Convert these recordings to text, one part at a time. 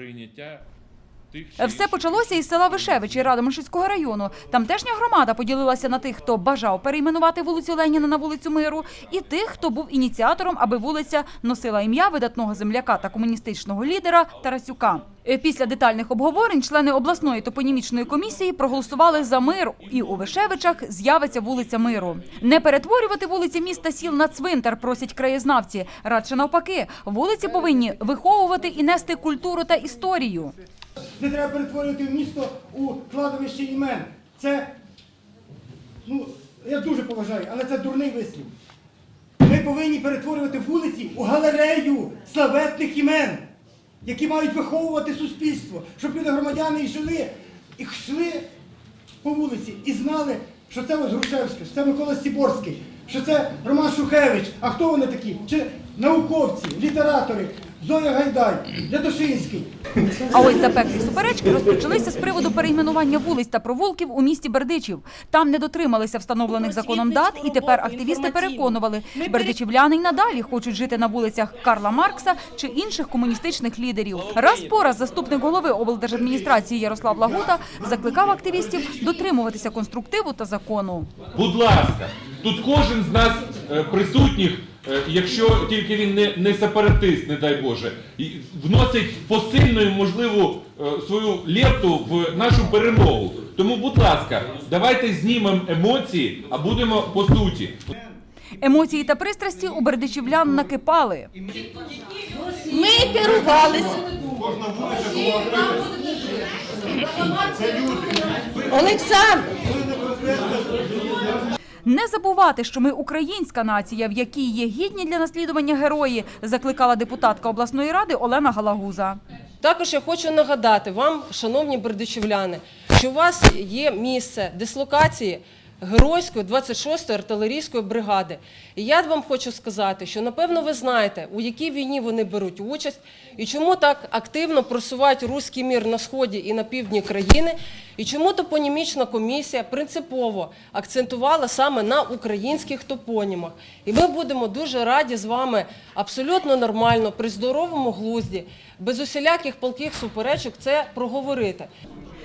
прийняття Все почалося із села Вишевичі Радомишльського району. Тамтешня громада поділилася на тих, хто бажав перейменувати вулицю Леніна на вулицю Миру, і тих, хто був ініціатором, аби вулиця носила ім'я видатного земляка та комуністичного лідера Тарасюка. Е, Після детальних обговорень члени обласної топонімічної комісії проголосували за мир, і у Вишевичах з'явиться вулиця Миру. Не перетворювати вулиці міста сіл на цвинтар, просять краєзнавці. Радше навпаки, вулиці повинні виховувати і нести культуру та історію. Не треба перетворювати місто у кладовище імен. Це, ну, я дуже поважаю, але це дурний вислів. Ми повинні перетворювати вулиці у галерею славетних імен, які мають виховувати суспільство, щоб люди громадяни і жили, і йшли по вулиці і знали, що це ось Грушевський, що це Микола Сіборський, що це Роман Шухевич. А хто вони такі? Чи науковці, літератори, Зоя Гайдай, Лятошинський. А ось запеклі суперечки розпочалися з приводу перейменування вулиць та провулків у місті Бердичів. Там не дотрималися встановлених законом дат, і тепер активісти переконували, бердичівляни й надалі хочуть жити на вулицях Карла Маркса чи інших комуністичних лідерів. Раз по раз заступник голови облдержадміністрації Ярослав Лагута закликав активістів дотримуватися конструктиву та закону. Будь ласка, тут кожен з нас е, присутніх, е, якщо тільки він не, не сепаратист, не дай Боже, вносить посильну і можливу е, свою лепту в нашу перемогу. Тому, будь ласка, давайте знімемо емоції, а будемо по суті. Емоції та пристрасті у бердичівлян накипали. Ми керувалися. Олександр, Не забувати, що ми українська нація, в якій є гідні для наслідування герої, закликала депутатка обласної ради Олена Галагуза. Також я хочу нагадати вам, шановні бердичівляни, що у вас є місце дислокації Геройської 26-ї артилерійської бригади. І я вам хочу сказати, що напевно ви знаєте, у якій війні вони беруть участь і чому так активно просувають руський мір на сході і на півдні країни, і чому топонімічна комісія принципово акцентувала саме на українських топонімах. І ми будемо дуже раді з вами абсолютно нормально, при здоровому глузді, без усіляких палких суперечок це проговорити.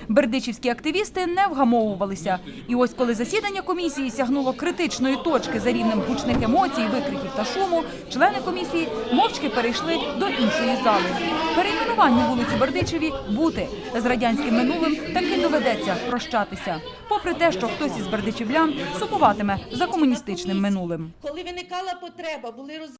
Бердичівські активісти не вгамовувалися. І ось коли засідання комісії сягнуло критичної точки за рівнем гучних емоцій, викриків та шуму, члени комісії мовчки перейшли до іншої зали. Перейменуванню вулиці Бердичеві бути з радянським минулим таки доведеться прощатися, попри те, що хтось із бердичівлян сумуватиме за комуністичним минулим. коли виникала потреба, були роз...